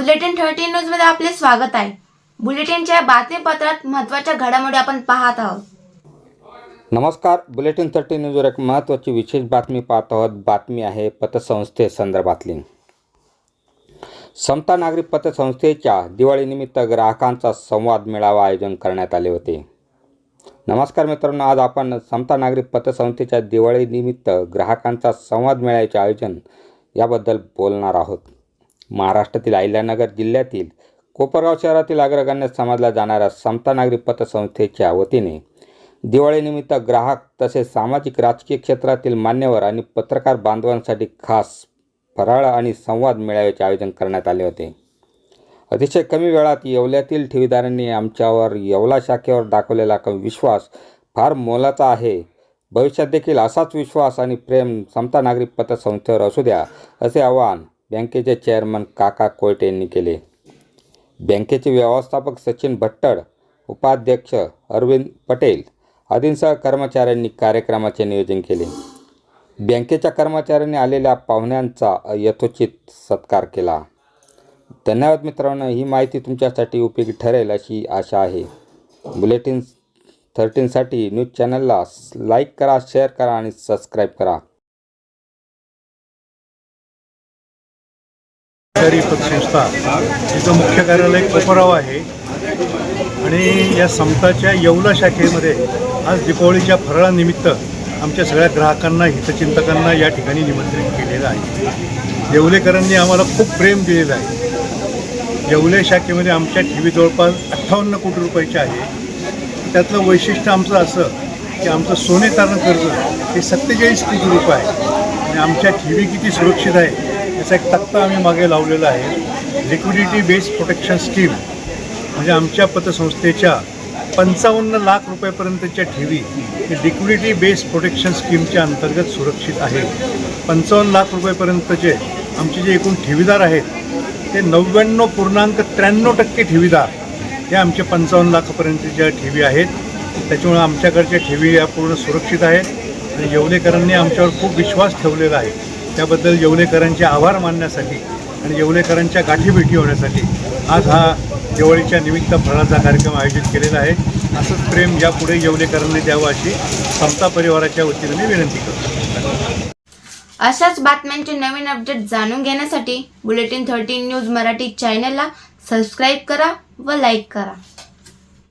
Bulletin thirty न्यूजमध्ये आपले स्वागत आहे. बुलेटिनच्या बातमीपत्रात महत्त्वाच्या घडामोडी आपण पाहत आहोत. नमस्कार बुलेटिन थर्टी न्यूजवर एक महत्त्वाची विशेष बातमी पाहत आहोत. बातमी आहे पतसंस्थे संदर्भातली. समता नागरिक पतसंस्थेच्या दिवाळीनिमित्त ग्राहकांचा संवाद मेळावा आयोजन करण्यात आले होते. नमस्कार मित्रांनो आज आपण समता नागरिक पतसंस्थेच्या दिवाळीनिमित्त ग्राहकांचा संवाद मेळाव्याचे आयोजन याबद्दल बोलणार आहोत. महाराष्ट्रातील अहिल्यानगर जिल्ह्यातील कोपरगाव शहरातील अग्रगण्य समजल्या जाणाऱ्या समता नागरिक पतसंस्थेच्या वतीने दिवाळीनिमित्त ग्राहक तसेच सामाजिक राजकीय क्षेत्रातील मान्यवर आणि पत्रकार बांधवांसाठी खास फराळ आणि संवाद मेळाव्याचे आयोजन करण्यात आले होते. अतिशय कमी वेळात येवल्यातील ठेवीदारांनी आमच्यावर येवला शाखेवर दाखवलेला विश्वास फार मोलाचा आहे. भविष्यात देखील असाच विश्वास आणि प्रेम समता नागरिक पतसंस्थेवर असू द्या असे आवाहन बँकेचे चेअरमन काका कोयटे यांनी केले. बँकेचे व्यवस्थापक सचिन भट्टड उपाध्यक्ष अरविंद पटेल आदींसह कर्मचाऱ्यांनी कार्यक्रमाचे नियोजन केले. बँकेच्या कर्मचाऱ्यांनी आलेल्या पाहुण्यांचा यथोचित सत्कार केला. धन्यवाद मित्रांनो ही माहिती तुमच्यासाठी उपयोगी ठरेल अशी आशा आहे. बुलेटिन थर्टीनसाठी न्यूज चॅनलला लाईक करा शेअर करा आणि सबस्क्राईब करा. सहकारी पतसंस्था तिचं मुख्य कार्यालय कोपराव आहे. आणि या समताच्या येवला शाखेमध्ये आज दीपावलीच्या फराळानिमित्त आमच्या सगळ्या ग्राहकांना हितचिंतकांना या ठिकाणी निमंत्रित केलेलं आहे. येवलेकरांनी आम्हाला खूप प्रेम दिलेलं आहे. येवले शाखेमध्ये आमच्या ठेवी जवळपास अठ्ठावन्न कोटी रुपयाचे आहे. त्यातलं वैशिष्ट्य आमचं असं की आमचं सोने तारण कर्ज हे सत्तेचाळीस कोटी रुपये आहे. आणि आमच्या ठेवी किती सुरक्षित आहे याचा एक तक्ता आम्ही मागे लावलेला आहे. लिक्विडिटी बेस्ड प्रोटेक्शन स्कीम म्हणजे आमच्या पतसंस्थेच्या पंचावन्न लाख रुपयापर्यंतच्या ठेवी हे लिक्विडिटी बेस्ड प्रोटेक्शन स्कीमच्या अंतर्गत सुरक्षित आहे. पंचावन्न लाख रुपयेपर्यंतचे आमचे जे एकूण ठेवीदार आहेत ते नव्याण्णव पूर्णांक त्र्याण्णव टक्के ठेवीदार हे आमचे पंचावन्न लाखापर्यंतच्या ठेवी आहेत. त्याच्यामुळे आमच्याकडच्या ठेवी या पूर्ण सुरक्षित आहेत. आणि येवलेकरांनी आमच्यावर खूप विश्वास ठेवलेला आहे. त्याबद्दल येवलेकरांचे आभार मानण्यासाठी आणि येवलेकरांच्या गाठीभेटी होण्यासाठी आज हा दिवाळीच्या निमित्त फळाचा कार्यक्रम आयोजित केलेला आहे. असंच प्रेम यापुढे येवलेकरांनी द्यावं अशी समता परिवाराच्या वतीने मी विनंती करतो. अशाच बातम्यांचे नवीन अपडेट जाणून घेण्यासाठी बुलेटिन थर्टीन न्यूज मराठी चॅनलला सबस्क्राईब करा व लाईक करा.